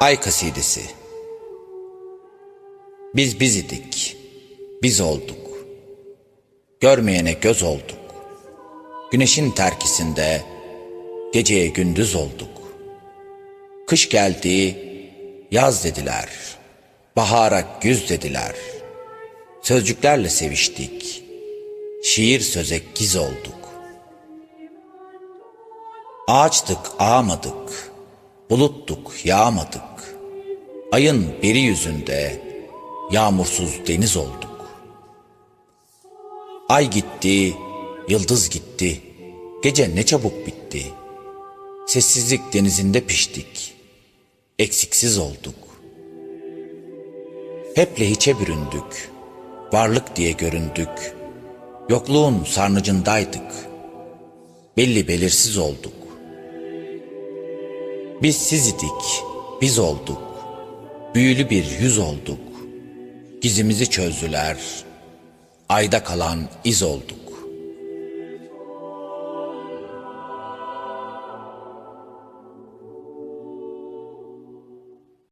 Ay Kasidesi Biz biz idik, biz olduk. Görmeyene göz olduk. Güneşin terkisinde geceye gündüz olduk. Kış geldi, yaz dediler. Bahara güz dediler. Sözcüklerle seviştik. Şiir söze giz olduk. Ağaçtık, ağmadık. Buluttuk, yağmadık. Ayın biri yüzünde yağmursuz deniz olduk. Ay gitti, yıldız gitti. Gece ne çabuk bitti. Sessizlik denizinde piştik. Eksiksiz olduk. Heple hiçe büründük. Varlık diye göründük. Yokluğun sarnıcındaydık. Belli belirsiz olduk. Biz siz idik, biz olduk. Büyülü bir yüz olduk. Gizimizi çözdüler. Ayda kalan iz olduk.